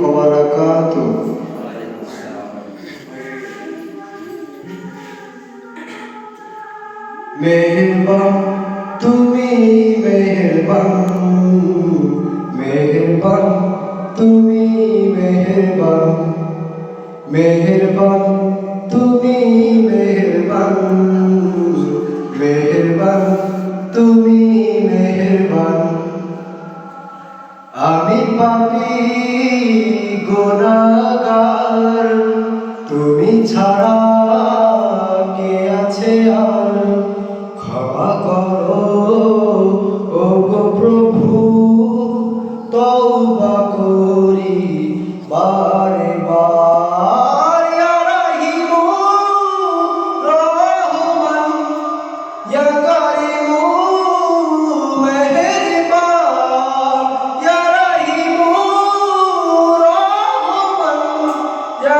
وبركاته মেহেরবান তুমি মেহেরবান মেহেরবান তুমি মেহেরবান মেহেরবান তুমি মেহেরবান মেহেরবান তুমি মেহেরবান আমি পাপি তুমি ছাড়া কে আছে আর? ক্ষমা করো। ও গো প্রভু, তওবা করি। বারে বার ইয়া রাহিমু রহমান, ইয়া কারিমু মেহেরবান, ইয়া রাহিমু রহমান, ইয়া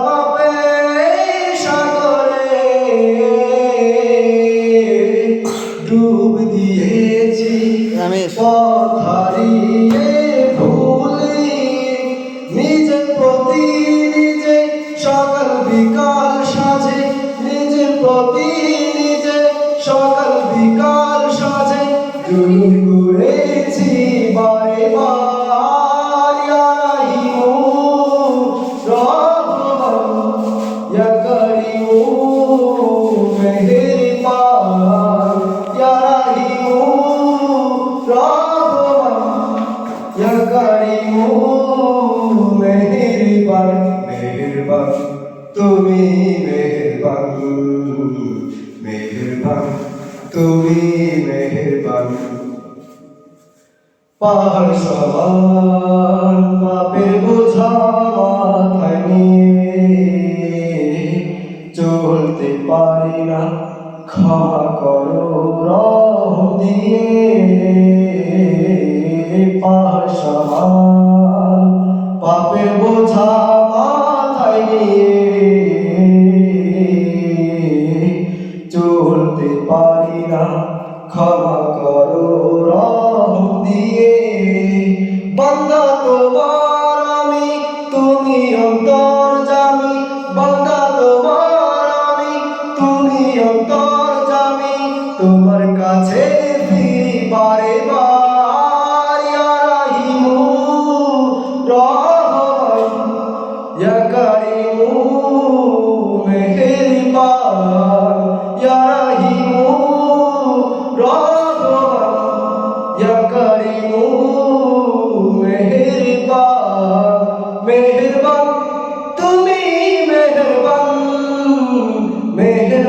সকাল বিকাল সাজে। জুলুম করেছি বারে বার। কারিমু মেহেরবান মেহেরবান তুমি মেহেরবান। মেহেরবান তুমি মেহেরবান। পাহাড় সমান পাপের বোঝা। পাপের বোঝা মাথায় নিয়ে চলতে পারি না। ক্ষমা করো রহম দিয়ে। বান্দা তোমার Ve